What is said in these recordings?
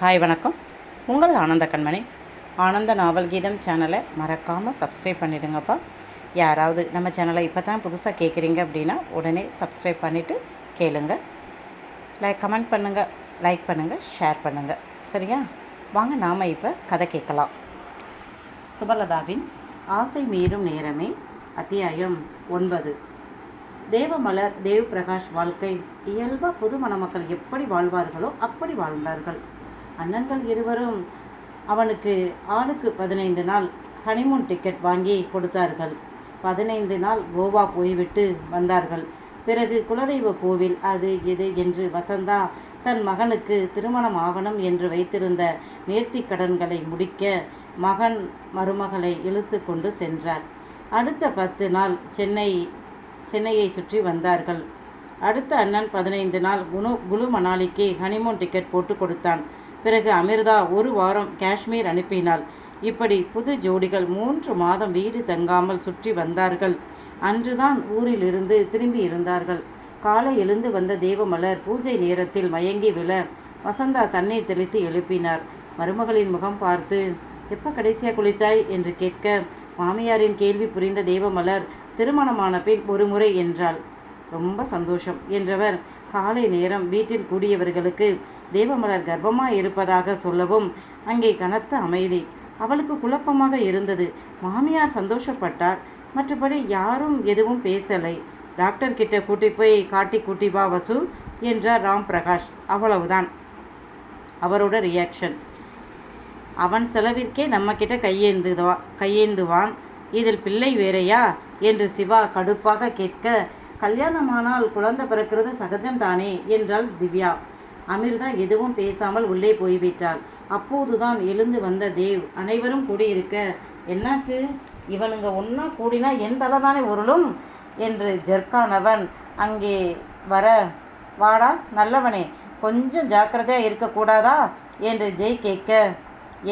Hi வணக்கம். உங்கள் ஆனந்த கண்மணி. ஆனந்த நாவல் கீதம் சேனலை மறக்காமல் சப்ஸ்கிரைப் பண்ணிவிடுங்கப்பா யாராவது நம்ம சேனலை இப்போ தான் புதுசாக கேட்குறீங்க அப்படின்னா உடனே சப்ஸ்கிரைப் பண்ணிவிட்டு கேளுங்க. லைக் கமெண்ட் பண்ணுங்கள் லைக் பண்ணுங்கள் ஷேர் பண்ணுங்கள் சரியா? வாங்க நாம் இப்போ கதை கேட்கலாம். சுபலதாவின் ஆசை மீறும் நேரமே அத்தியாயம் ஒன்பது. தேவமலர் தேவ் பிரகாஷ் வாழ்க்கை. இயல்பாக புது மணமக்கள் எப்படி வாழ்வார்களோ அப்படி வாழ்ந்தார்கள். அண்ணன்கள் இருவரும் அவனுக்கு ஆளுக்கு பதினைந்து நாள் ஹனிமூன் டிக்கெட் வாங்கி கொடுத்தார்கள். பதினைந்து நாள் கோவா போய்விட்டு வந்தார்கள். பிறகு குலதெய்வ கோவில் அது இது என்று வசந்தா தன் மகனுக்கு திருமணம் ஆகணும் என்று வைத்திருந்த நேர்த்தி கடன்களை முடிக்க மகன் மருமகளை இழுத்து கொண்டு சென்றார். அடுத்த பத்து நாள் சென்னை சென்னையை சுற்றி வந்தார்கள். அடுத்த அண்ணன் பதினைந்து நாள் குணு குலு மணாலிக்கு ஹனிமூன் டிக்கெட் போட்டு கொடுத்தான். பிறகு அமிர்தா ஒரு வாரம் காஷ்மீர் அனுப்பினாள். இப்படி புது ஜோடிகள் மூன்று மாதம் வீடு தங்காமல் சுற்றி வந்தார்கள். அன்றுதான் ஊரிலிருந்து திரும்பி இருந்தார்கள். காலை எழுந்து வந்த தேவமலர் பூஜை நேரத்தில் மயங்கி விழ வசந்தா தண்ணீர் தெளித்து எழுப்பினார். மருமகளின் முகம் பார்த்து எப்போ கடைசியாக குளித்தாய்? என்று கேட்க மாமியாரின் கேள்வி புரிந்த தேவமலர் திருமணமான பின் ஒரு முறை என்றாள். ரொம்ப சந்தோஷம் என்றவர் காலை நேரம் வீட்டில் கூடியவர்களுக்கு தேவமலர் கர்ப்பமாக இருப்பதாக சொல்லவும் அங்கே கனத்த அமைதி. அவளுக்கு குழப்பமாக இருந்தது. மாமியார் சந்தோஷப்பட்டார். மற்றபடி யாரும் எதுவும் பேசலை. டாக்டர் கிட்ட கூட்டி போய் காட்டி கூட்டி வா வசு என்றார் ராம் பிரகாஷ் அவ்வளவுதான். அவரோட ரியாக்ஷன் அவன் செலவிற்கே நம்ம கிட்ட கையேந்துவா கையேந்துவான். இதில் பிள்ளை வேறையா? என்று சிவா கடுப்பாக கேட்க கல்யாணமானால் குழந்தை பிறக்கிறது சகஜம்தானே? என்றாள் திவ்யா. அமிர்தா எதுவும் பேசாமல் உள்ளே போய்விட்டாள். அப்போதுதான் எழுந்து வந்த தேவ் அனைவரும் கூடியிருக்க. என்னாச்சு? இவனுங்க ஒன்றா கூடினா என் தலை தானே உருளும்? என்று ஜெர்கானவன் அங்கே வர வாடா நல்லவனே கொஞ்சம் ஜாக்கிரதையாக இருக்கக்கூடாதா என்று ஜெய் கேட்க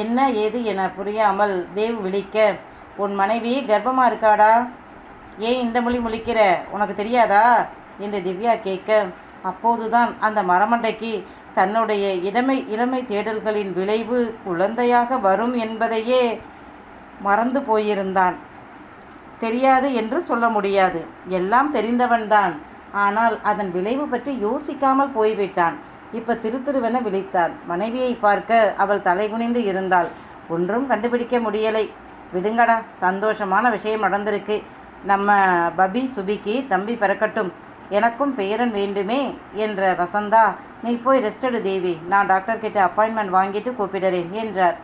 என்ன ஏது என புரியாமல் தேவ் விழிக்க உன் மனைவி கர்ப்பமாக இருக்காடா? ஏன் இந்த மொழி முழிக்கிற? உனக்கு தெரியாதா? என்று திவ்யா கேட்க அப்போதுதான் அந்த மரமண்டைக்கு தன்னுடைய இளமை இளமை தேடல்களின் விளைவு குழந்தையாக வரும் என்பதையே மறந்து போயிருந்தான். தெரியாது என்று சொல்ல முடியாது. எல்லாம் தெரிந்தவன்தான். ஆனால் அதன் விளைவு பற்றி யோசிக்காமல் போய்விட்டான். இப்போ திருத்திருவென விழித்தான். மனைவியை பார்க்க அவள் தலைகுனிந்து இருந்தாள். ஒன்றும் கண்டுபிடிக்க முடியலை. விடுங்கடா சந்தோஷமான விஷயம் நடந்திருக்கு. நம்ம பபி சுபிக்கு தம்பி பிறக்கட்டும். எனக்கும் பேரன் வேண்டுமே என்ற வசந்தா நீ போய் ரெஸ்ட் எடு தேவி. நான் டாக்டர் கிட்ட அப்பாயின்மெண்ட் வாங்கிட்டு கூப்பிடுறேன் என்றார்.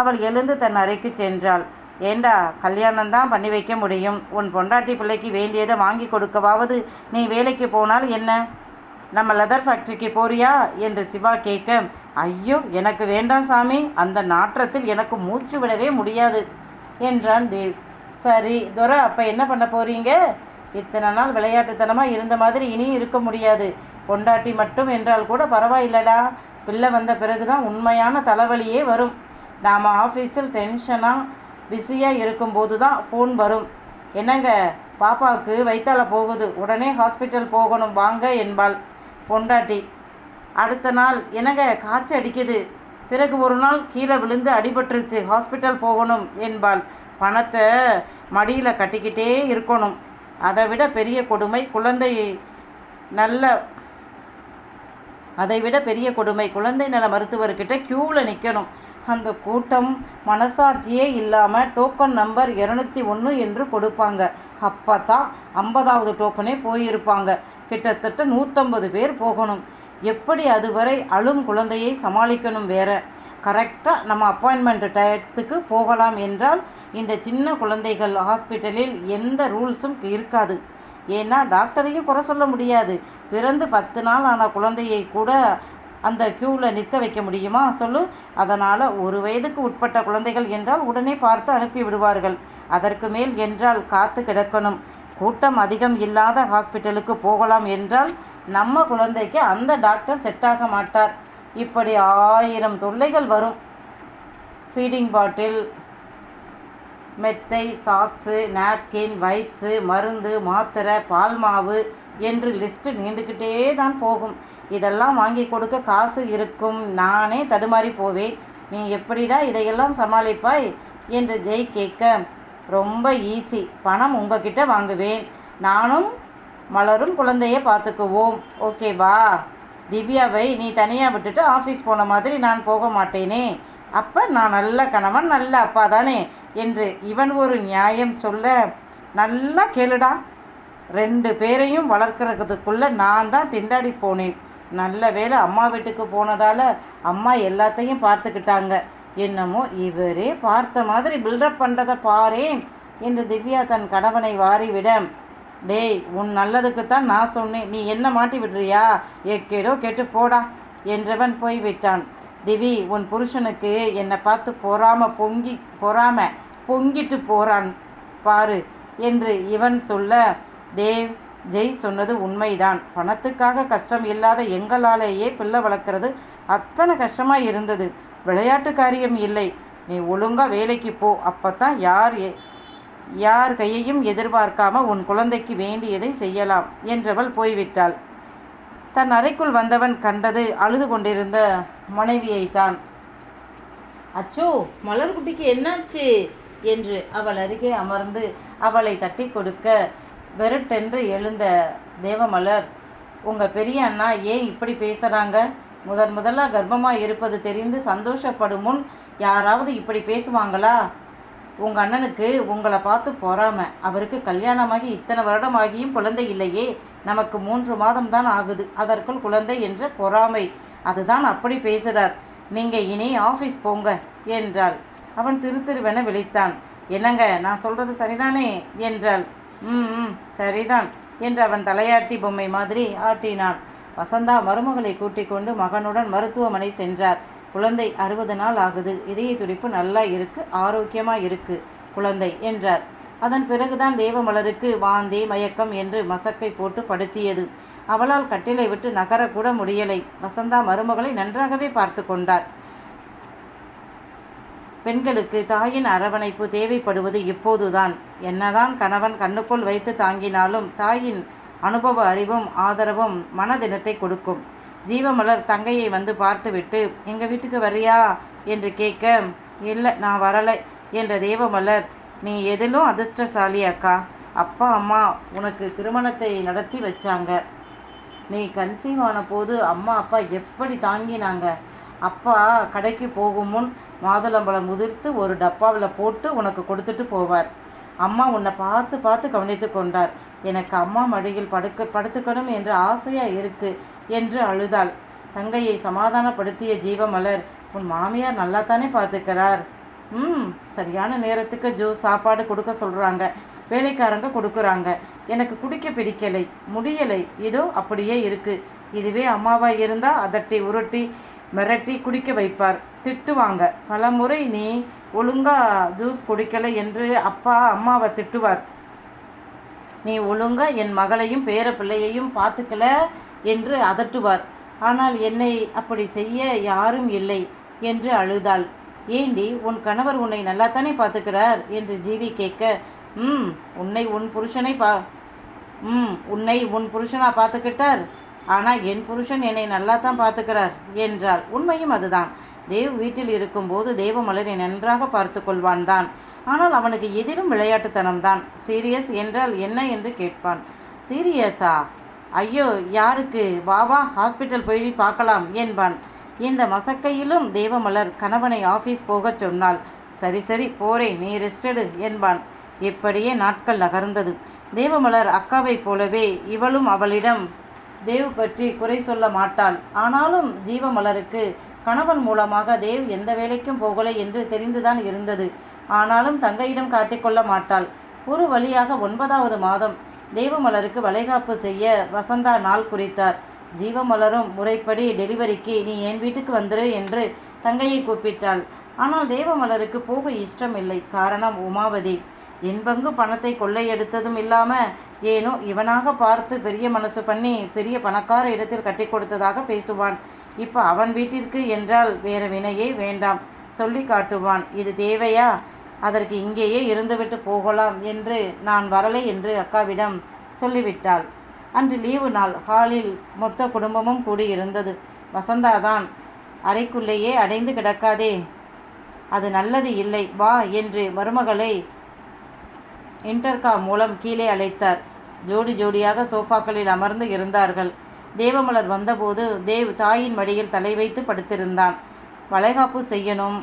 அவள் எழுந்து தன் அறைக்கு சென்றாள். ஏண்டா கல்யாணம் தான் பண்ணி வைக்க முடியும். உன் பொண்டாட்டி பிள்ளைக்கு வேண்டியதை வாங்கி கொடுக்கவாவது நீ வேலைக்கு போனால் என்ன? நம்ம லெதர் ஃபேக்ட்ரிக்கு போறியா? என்று சிவா கேட்க ஐயோ எனக்கு வேண்டாம் சாமி. அந்த நாற்றத்தில் எனக்கு மூச்சு விடவே முடியாது என்றான் தேவ். சரி துரை அப்போ என்ன பண்ண போறீங்க? இத்தனை நாள் விளையாட்டுத்தனமாக இருந்த மாதிரி இனியும் இருக்க முடியாது. பொண்டாட்டி மட்டும் என்றால் கூட பரவாயில்லடா. பிள்ளை வந்த பிறகுதான் உண்மையான தலைவலியே வரும். நாம் ஆஃபீஸில் டென்ஷனாக பிஸியாக இருக்கும்போது தான் ஃபோன் வரும். என்னங்க பாப்பாவுக்கு வைத்தால போகுது. உடனே ஹாஸ்பிட்டல் போகணும் வாங்க என்பாள் பொண்டாட்டி. அடுத்த நாள் என்னங்க காய்ச்சி அடிக்குது. பிறகு ஒரு நாள் கீழே விழுந்து அடிபட்டுருச்சு. ஹாஸ்பிட்டல் போகணும் என்பாள் பணத்தை மடியில் கட்டிக்கிட்டே இருக்கணும். அதை விட பெரிய கொடுமை குழந்தை நல்ல அதை விட பெரிய கொடுமை குழந்தை நல மருத்துவர்கிட்ட க்யூவில் நிற்கணும் அந்த கூட்டம் மனசாட்சியே இல்லாமல் டோக்கன் நம்பர் இரநூத்தி ஒன்று என்று கொடுப்பாங்க. அப்போ தான் ஐம்பதாவது டோக்கனே போயிருப்பாங்க. கிட்டத்தட்ட நூற்றம்பது பேர் போகணும். எப்படி அதுவரை அழும் குழந்தையை சமாளிக்கணும் வேற? கரெக்டாக நம்ம அப்பாயின்மெண்ட் டயத்துக்கு போகலாம் என்றால் இந்த சின்ன குழந்தைகள் ஹாஸ்பிட்டலில் எந்த ரூல்ஸும் இருக்காது. ஏன்னா டாக்டரையும் குறை சொல்ல முடியாது. பிறந்து பத்து நாள் ஆன குழந்தையை கூட அந்த க்யூவில் நிற்க வைக்க முடியுமா? சொல்லு. அதனால் ஒரு வயதுக்கு உட்பட்ட குழந்தைகள் என்றால் உடனே பார்த்து அனுப்பி விடுவார்கள். அதற்கு மேல் என்றால் காத்து கிடக்கணும். கூட்டம் அதிகம் இல்லாத ஹாஸ்பிட்டலுக்கு போகலாம் என்றால் நம்ம குழந்தைக்கு அந்த டாக்டர் செட் ஆக மாட்டார். இப்படி ஆயிரம் தொல்லைகள் வரும். ஃபீடிங் பாட்டில் மெத்தை சாக்ஸு நாப்கின் வைப்ஸு மருந்து மாத்திரை பால் மாவு என்று லிஸ்ட்டு நீண்டுக்கிட்டே தான் போகும். இதெல்லாம் வாங்கி கொடுக்க காசு இருக்கும். நானே தடுமாறி போவேன். நீ எப்படிடா இதையெல்லாம் சமாளிப்பாய்? என்று ஜெய் கேட்க ரொம்ப ஈஸி பணம் உங்ககிட்ட வாங்குவேன். நானும் மலரும் குழந்தைய பார்த்துக்குவோம். ஓகேவா திவ்யாவை நீ தனியாக விட்டுட்டு ஆஃபீஸ் போன மாதிரி நான் போக மாட்டேனே. அப்போ நான் நல்ல கணவன் நல்ல அப்பா தானே என்று இவன் ஒரு நியாயம் சொல்ல நல்லா கேளுடா. ரெண்டு பேரையும் வளர்க்குறதுக்குள்ளே நான் தான் திண்டாடி போனேன். நல்ல வேளை அம்மா வீட்டுக்கு போனதால் அம்மா எல்லாத்தையும் பார்த்துக்கிட்டாங்க. என்னமோ இவரே பார்த்த மாதிரி பில்டப் பண்ணுறதை பாரேன் என்று திவ்யா தன் கணவனை வாரிவிட டேய் உன் நல்லதுக்குத்தான் நான் சொன்னேன். நீ என்ன மாட்டி விடுறியா? எக்கேடோ கெட்டு போடா என்றவன் போய்விட்டான். திவி உன் புருஷனுக்கு என்னை பார்த்து பொறாம பொங்கி பொறாம பொங்கிட்டு போறான் பாரு என்று இவன் சொல்ல தேவ் ஜெய் சொன்னது உண்மைதான். பணத்துக்காக கஷ்டம் இல்லாத எங்களாலேயே பிள்ளை வளர்க்குறது அத்தனை கஷ்டமாக இருந்தது. விளையாட்டு காரியம் இல்லை. நீ ஒழுங்காக வேலைக்கு போ. அப்போ தான் யார் யார் கையையும் எதிர்பார்க்காம உன் குழந்தைக்கு வேண்டியதை செய்யலாம் என்றவள் போய்விட்டாள். தன் அறைக்குள் வந்தவன் கண்டது அழுது கொண்டிருந்த மனைவியைத்தான். அச்சோ மலர்குட்டிக்கு என்னாச்சு? என்று அவள் அருகே அமர்ந்து அவளை தட்டி கொடுக்க வெறுட்டென்று எழுந்த தேவமலர் உங்கள் பெரிய அண்ணா ஏன் இப்படி பேசுகிறாங்க முதன் முதலாக கர்ப்பமாக இருப்பது தெரிந்து சந்தோஷப்படும் முன் யாராவது இப்படி பேசுவாங்களா? உங்கள் அண்ணனுக்கு உங்களை பார்த்து பொறாம. அவருக்கு கல்யாணமாகி இத்தனை வருடம் ஆகியும் குழந்தை இல்லையே. நமக்கு மூன்று மாதம் தான் ஆகுது. அதற்குள் குழந்தை என்ற பொறாமை. அதுதான் அப்படி பேசுகிறார் நீங்கள் இனி ஆஃபீஸ் போங்க என்றாள். அவன் திரு திருவென விழித்தான். என்னங்க நான் சொல்கிறது சரிதானே? என்றாள். ம் ம் சரிதான் என்று அவன் தலையாட்டி பொம்மை மாதிரி ஆட்டினான். வசந்தா மருமகளை கூட்டிக் கொண்டு மகனுடன் மருத்துவமனை சென்றார். குழந்தை அறுபது நாள் ஆகுது. இதய துடிப்பு நல்லா இருக்கு ஆரோக்கியமா இருக்கு குழந்தை என்றார். அதன் பிறகுதான் தேவமலருக்கு வாந்தி மயக்கம் என்று மசக்கை போட்டு படுத்தியது. அவளால் கட்டிலை விட்டு நகரக்கூட முடியலை. வசந்தா மருமகளை நன்றாகவே பார்த்து கொண்டார். பெண்களுக்கு தாயின் அரவணைப்பு தேவைப்படுவது இப்போதுதான். என்னதான் கணவன் கண்ணுக்குள் வைத்து தாங்கினாலும் தாயின் அனுபவ அறிவும் ஆதரவும் மனதினத்தை கொடுக்கும். ஜீவமலர் தங்கையை வந்து பார்த்துவிட்டு எங்கள் வீட்டுக்கு வரியா என்று கேட்க இல்லை நான் வரலை. என்ற தேவமலர் நீ எதிலும் அதிர்ஷ்டசாலி அக்கா. அப்பா அம்மா உனக்கு திருமணத்தை நடத்தி வச்சாங்க. நீ கன்சீவ் ஆன போது அம்மா அப்பா எப்படி தாங்கினாங்க? அப்பா கடைக்கு போகும் முன் மாதுளம்பழம் உதிர்த்து ஒரு டப்பாவில் போட்டு உனக்கு கொடுத்துட்டு போவார். அம்மா உன்னை பார்த்து பார்த்து கவனித்து கொண்டார். எனக்கு அம்மா மடியில் படுக்க படுத்துக்கணும் என்று ஆசையாக இருக்கு என்று அழுதாள். தங்கையை சமாதானப்படுத்திய ஜீவமலர் உன் மாமியார் நல்லா தானே பார்த்துக்கிறார். ம் சரியான நேரத்துக்கு ஜூஸ் சாப்பாடு கொடுக்க சொல்கிறாங்க வேலைக்காரங்க கொடுக்குறாங்க. எனக்கு குடிக்க பிடிக்கலை முடியலை. இதோ அப்படியே இருக்கு. இதுவே அம்மாவா இருந்தா அதட்டி உருட்டி மிரட்டி குடிக்க வைப்பார். திட்டுவாங்க. பலமுறை நீ ஒழுங்கா ஜூஸ் குடிக்கலை என்று அப்பா அம்மாவை திட்டுவார். நீ ஒழுங்கா என் மகளையும் பேர பிள்ளையையும் பார்த்துக்கல என்று அதட்டுவார். ஆனால் என்னை அப்படி செய்ய யாரும் இல்லை என்று அழுதாள். ஏண்டி உன் கணவர் உன்னை நல்லாத்தானே பார்த்துக்கிறார்? என்று ஜீவி கேட்க ம் உன்னை உன் புருஷனை பா ம் உன்னை உன் புருஷனாக பார்த்துக்கிட்டார்? ஆனால் என் புருஷன் என்னை நல்லா தான் பார்த்துக்கிறார் என்றாள். உண்மையும் அதுதான். தேவ் வீட்டில் இருக்கும்போது தேவமலரை நன்றாக பார்த்து கொள்வான் தான் ஆனால் அவனுக்கு எதிலும் விளையாட்டுத்தனம்தான். சீரியஸ் என்றால் என்ன என்று கேட்பான். சீரியஸா? ஐயோ யாருக்கு? வா வா ஹாஸ்பிட்டல் போய் பார்க்கலாம் என்பான். இந்த மசக்கையிலும் தேவமலர் கணவனை ஆஃபீஸ் போகச் சொன்னாள். சரி சரி போறேன் நீ ரெஸ்டடு என்பான். இப்படியே நாட்கள் நகர்ந்தது. தேவமலர் அக்காவைப் போலவே இவளும் அவளிடம் தேவ் பற்றி குறை சொல்ல மாட்டாள். ஆனாலும் ஜீவமலருக்கு கணவன் மூலமாக தேவ் எந்த வேலைக்கும் போகலை என்று தெரிந்துதான் இருந்தது. ஆனாலும் தங்கையிடம் காட்டிக்கொள்ள மாட்டாள். ஒரு வழியாக ஒன்பதாவது மாதம் தெய்வமலருக்கு வளைகாப்பு செய்ய வசந்தா நாள் குறித்தார். ஜீவமலரும் முறைப்படி டெலிவரிக்கு நீ என் வீட்டுக்கு வந்துரு என்று தங்கையை கூப்பிட்டாள். ஆனால் தேவமலருக்கு போக இஷ்டமில்லை. காரணம் உமாவதி. என் பங்கு பணத்தை கொள்ளையெடுத்ததும் இல்லாம ஏனோ இவனாக பார்த்து பெரிய மனசு பண்ணி பெரிய பணக்கார இடத்தில் கட்டி கொடுத்ததாக பேசுவான். இப்போ அவன் வீட்டிற்கு என்றால் வேற வினையே வேண்டாம். சொல்லி காட்டுவான். இது தேவையா? அதற்கு இங்கேயே இருந்துவிட்டு போகலாம் என்று நான் வரலை என்று அக்காவிடம் சொல்லிவிட்டாள். அன்று லீவு நாள். ஹாலில் மொத்த குடும்பமும் கூடியிருந்தது. வசந்தாதான் அறைக்குள்ளேயே அடைந்து கிடக்காதே. அது நல்லது இல்லை. வா என்று மருமகளை இன்டர்கா மூலம் கீழே அழைத்தார். ஜோடி ஜோடியாக சோஃபாக்களில் அமர்ந்து இருந்தார்கள். தேவமலர் வந்தபோது தேவ் தாயின் மடியில் தலை வைத்து படுத்திருந்தான். வளைகாப்பு செய்யணும்.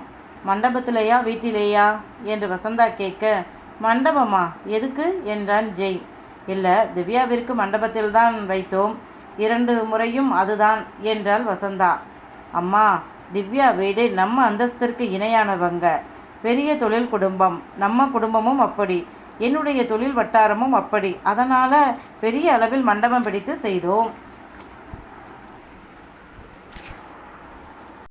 மண்டபத்திலேயா வீட்டிலேயா? என்று வசந்தா கேட்க மண்டபமா? எதுக்கு? என்றான் ஜெய். இல்லை திவ்யாவிற்கு மண்டபத்தில்தான் வைத்தோம். இரண்டு முறையும் அதுதான் என்றாள் வசந்தா. அம்மா திவ்யா வீடு நம்ம அந்தஸ்திற்கு இணையானவங்க. பெரிய தொழில் குடும்பம். நம்ம குடும்பமும் அப்படி. என்னுடைய தொழில் வட்டாரமும் அப்படி. அதனால் பெரிய அளவில் மண்டபம் பிடித்து செய்தோம்.